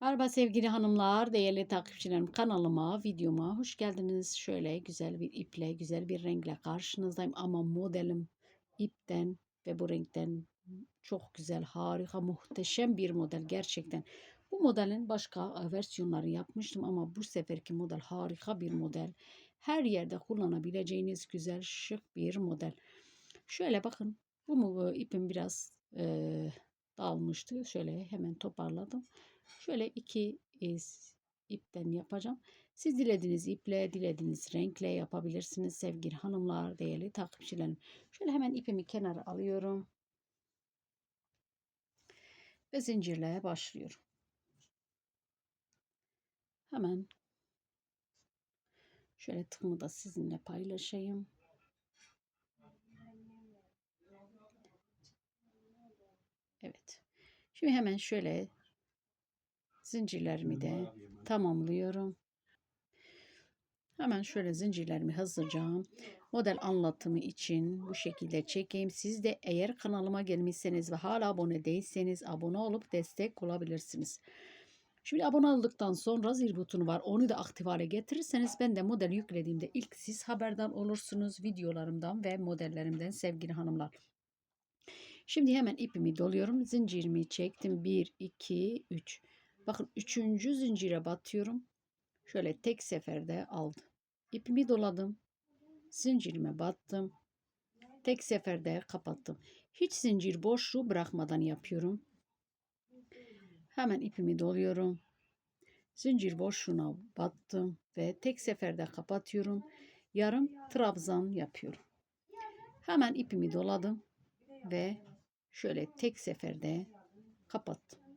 Merhaba sevgili hanımlar, değerli takipçilerim kanalıma, videoma hoş geldiniz. Şöyle güzel bir iple, güzel bir renkle karşınızdayım ama modelim ipten ve bu renkten çok güzel, harika, muhteşem bir model gerçekten. Bu modelin başka e, versiyonları yapmıştım ama bu seferki model harika bir model. Her yerde kullanabileceğiniz güzel, şık bir model. Şöyle bakın, bu ipim biraz e, dağılmıştı. Şöyle hemen toparladım. Şöyle iki iz ipten yapacağım. Siz dilediğiniz iple, dilediğiniz renkle yapabilirsiniz sevgili hanımlar, değerli takipçilerim. Şöyle hemen ipimi kenara alıyorum. Ve zincirle başlıyorum. Hemen şöyle tığımı da sizinle paylaşayım. Evet. Şimdi hemen şöyle zincirlerimi de tamamlıyorum. Hemen şöyle zincirlerimi hazırlayacağım. Model anlatımı için bu şekilde çekeyim. Siz de eğer kanalıma gelmişseniz ve hala abone değilseniz abone olup destek olabilirsiniz. Şimdi abone olduktan sonra zil butonu var. Onu da aktif hale getirirseniz ben de model yüklediğimde ilk siz haberdar olursunuz videolarımdan ve modellerimden sevgili hanımlar. Şimdi hemen ipimi doluyorum. Zincirimi çektim. 1, 2, 3. Bakın üçüncü zincire batıyorum. Şöyle tek seferde aldım. İpimi doladım. Zincirime battım. Tek seferde kapattım. Hiç zincir boşluğu bırakmadan yapıyorum. Hemen ipimi doluyorum. Zincir boşluğuna battım ve tek seferde kapatıyorum. Yarım trabzan yapıyorum. Hemen ipimi doladım ve şöyle tek seferde kapattım.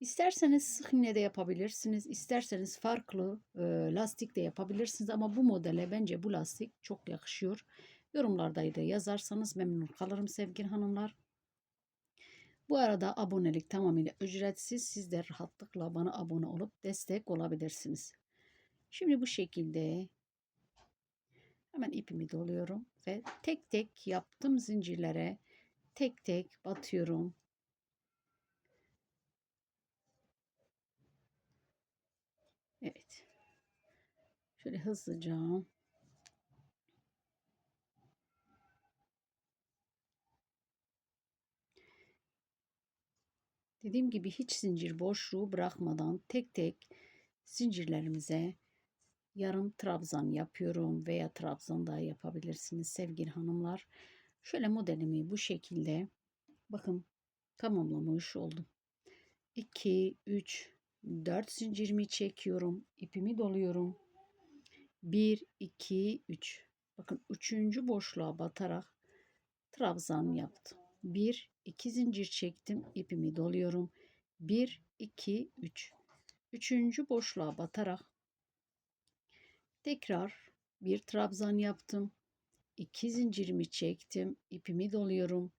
İsterseniz sık iğne de yapabilirsiniz. isterseniz farklı e, lastik de yapabilirsiniz. Ama bu modele bence bu lastik çok yakışıyor. Yorumlarda da yazarsanız memnun kalırım sevgili hanımlar. Bu arada abonelik tamamıyla ücretsiz. Siz de rahatlıkla bana abone olup destek olabilirsiniz. Şimdi bu şekilde hemen ipimi doluyorum ve tek tek yaptım zincirlere tek tek batıyorum. Evet. Şöyle hızlıca Dediğim gibi hiç zincir boşluğu bırakmadan tek tek zincirlerimize yarım trabzan yapıyorum veya trabzan da yapabilirsiniz sevgili hanımlar. Şöyle modelimi bu şekilde bakın tamamlamış oldum. 2 3 4 zincirimi çekiyorum. ipimi doluyorum. 1 2 3. Bakın 3. boşluğa batarak trabzan yaptım. 1 2 zincir çektim. ipimi doluyorum. 1 2 3. 3. boşluğa batarak tekrar bir trabzan yaptım. 2 zincirimi çektim. ipimi doluyorum.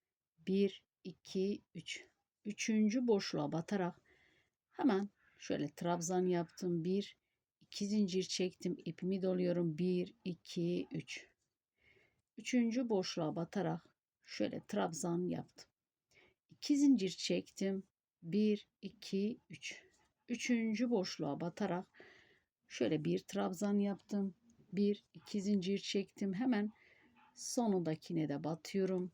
1 2 3. 3. boşluğa batarak hemen Şöyle trabzan yaptım. 1 2 zincir çektim. ipimi doluyorum. 1 2 3. Üçüncü boşluğa batarak şöyle trabzan yaptım. 2 zincir çektim. 1 2 3. Üçüncü boşluğa batarak şöyle bir trabzan yaptım. 1 2 zincir çektim. Hemen sonundakine de batıyorum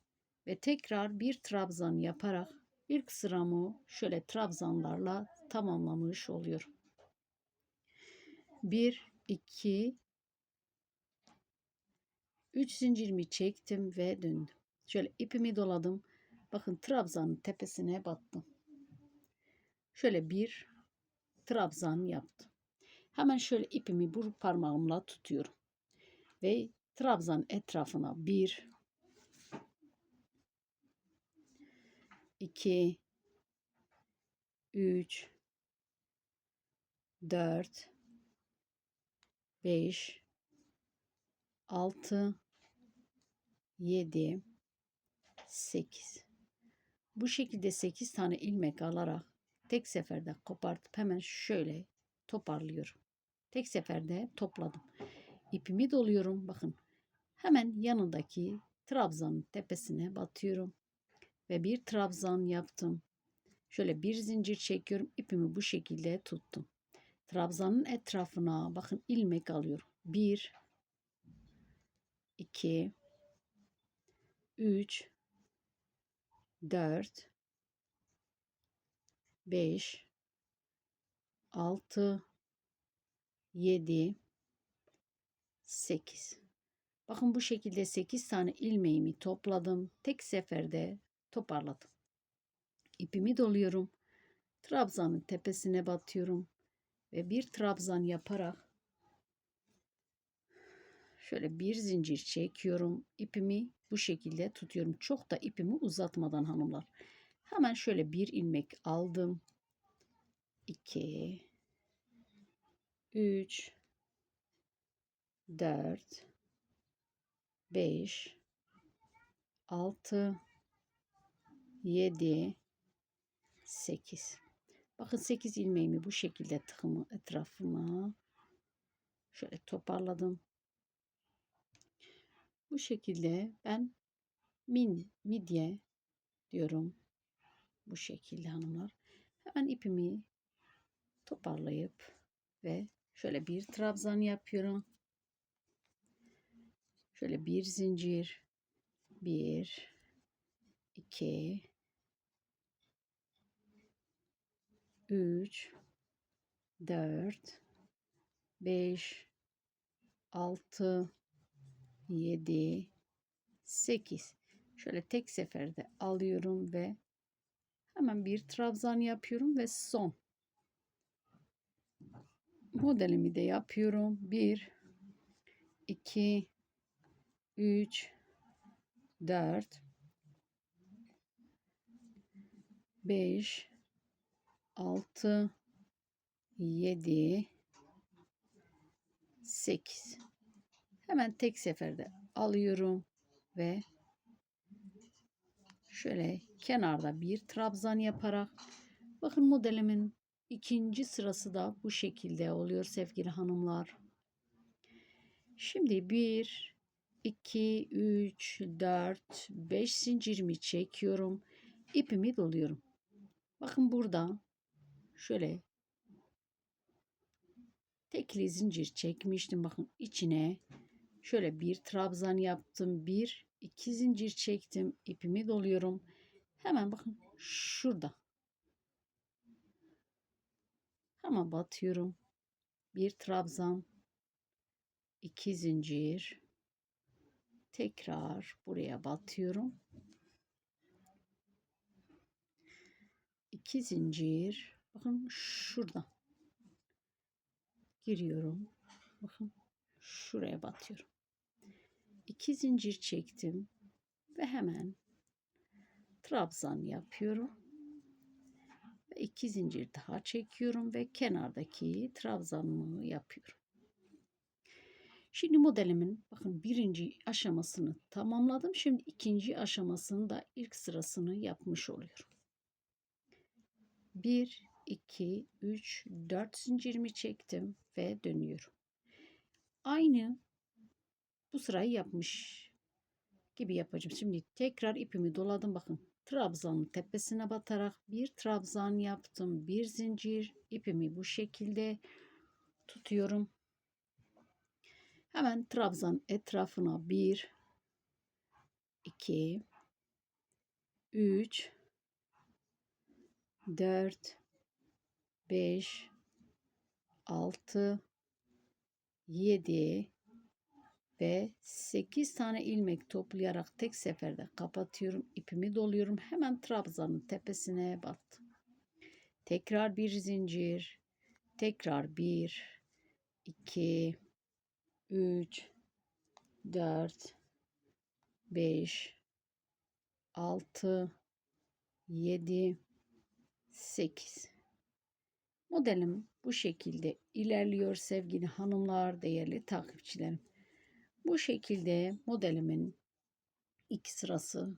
ve tekrar bir trabzan yaparak ilk sıramı şöyle trabzanlarla tamamlamış oluyorum. 1 2 3 zincirimi çektim ve döndüm. Şöyle ipimi doladım. Bakın trabzanın tepesine battım. Şöyle bir trabzan yaptım. Hemen şöyle ipimi bu parmağımla tutuyorum. Ve trabzan etrafına bir 2 3 4 5 6 7 8 bu şekilde 8 tane ilmek alarak tek seferde kopartıp hemen şöyle toparlıyorum. Tek seferde topladım. İpimi doluyorum. Bakın hemen yanındaki trabzanın tepesine batıyorum ve bir trabzan yaptım. Şöyle bir zincir çekiyorum. ipimi bu şekilde tuttum. Trabzanın etrafına bakın ilmek alıyorum. 1 2 3 4 5 6 7 8 Bakın bu şekilde 8 tane ilmeğimi topladım. Tek seferde toparladım. İpimi doluyorum. Trabzanın tepesine batıyorum ve bir trabzan yaparak şöyle bir zincir çekiyorum. İpimi bu şekilde tutuyorum. Çok da ipimi uzatmadan hanımlar. Hemen şöyle bir ilmek aldım. 2 3 4 5 6 7 8 Bakın 8 ilmeğimi bu şekilde tıkımı etrafıma şöyle toparladım. Bu şekilde ben min midye diyorum. Bu şekilde hanımlar. Hemen ipimi toparlayıp ve şöyle bir trabzan yapıyorum. Şöyle bir zincir. Bir, iki, üç, dört, beş, altı, yedi, sekiz. Şöyle tek seferde alıyorum ve hemen bir trabzan yapıyorum ve son modelimi de yapıyorum. Bir, iki, 3 4 5 6 7 8 hemen tek seferde alıyorum ve şöyle kenarda bir trabzan yaparak bakın modelimin ikinci sırası da bu şekilde oluyor sevgili hanımlar. Şimdi bir 2, 3, 4, 5 zincirimi çekiyorum. ipimi doluyorum. Bakın burada şöyle tekli zincir çekmiştim. Bakın içine şöyle bir trabzan yaptım. Bir, iki zincir çektim. ipimi doluyorum. Hemen bakın şurada. Hemen batıyorum. Bir trabzan, iki zincir, tekrar buraya batıyorum. İki zincir. Bakın şurada. Giriyorum. Bakın şuraya batıyorum. İki zincir çektim ve hemen trabzan yapıyorum. Ve iki zincir daha çekiyorum ve kenardaki trabzanımı yapıyorum. Şimdi modelimin bakın birinci aşamasını tamamladım. Şimdi ikinci aşamasını da ilk sırasını yapmış oluyorum. 1, 2, 3, 4 zincirimi çektim ve dönüyorum. Aynı bu sırayı yapmış gibi yapacağım. Şimdi tekrar ipimi doladım. Bakın trabzanın tepesine batarak bir trabzan yaptım. Bir zincir ipimi bu şekilde tutuyorum. Hemen trabzan etrafına 1 2 3 4 5 6 7 ve 8 tane ilmek toplayarak tek seferde kapatıyorum. ipimi doluyorum. Hemen trabzanın tepesine battım. Tekrar bir zincir. Tekrar 1 2 3 4 5 6 7 8 Modelim bu şekilde ilerliyor sevgili hanımlar, değerli takipçilerim. Bu şekilde modelimin iki sırası,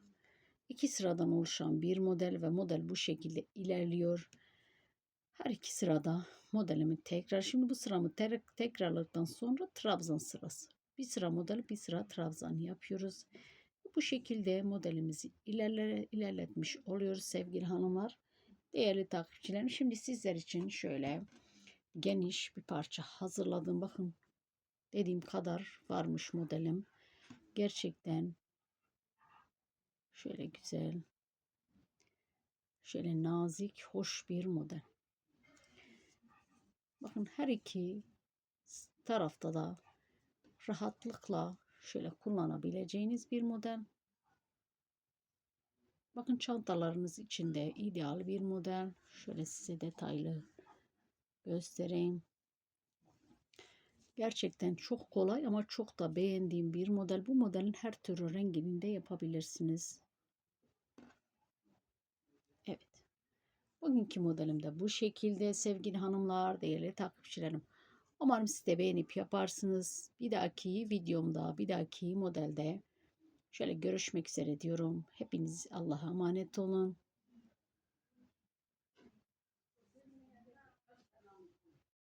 iki sıradan oluşan bir model ve model bu şekilde ilerliyor. Her iki sırada modelimi tekrar şimdi bu sıramı te tekrarladıktan sonra trabzan sırası. Bir sıra model bir sıra trabzan yapıyoruz. Bu şekilde modelimizi ilerlere, ilerletmiş oluyoruz sevgili hanımlar. Değerli takipçilerim şimdi sizler için şöyle geniş bir parça hazırladım. Bakın dediğim kadar varmış modelim. Gerçekten şöyle güzel, şöyle nazik, hoş bir model. Bakın her iki tarafta da rahatlıkla şöyle kullanabileceğiniz bir model. Bakın çantalarınız içinde ideal bir model. Şöyle size detaylı göstereyim. Gerçekten çok kolay ama çok da beğendiğim bir model. Bu modelin her türlü rengini de yapabilirsiniz. Evet. Bugünkü modelim de bu şekilde sevgili hanımlar, değerli takipçilerim. Umarım siz de beğenip yaparsınız. Bir dahaki videomda, bir dahaki modelde şöyle görüşmek üzere diyorum. Hepiniz Allah'a emanet olun.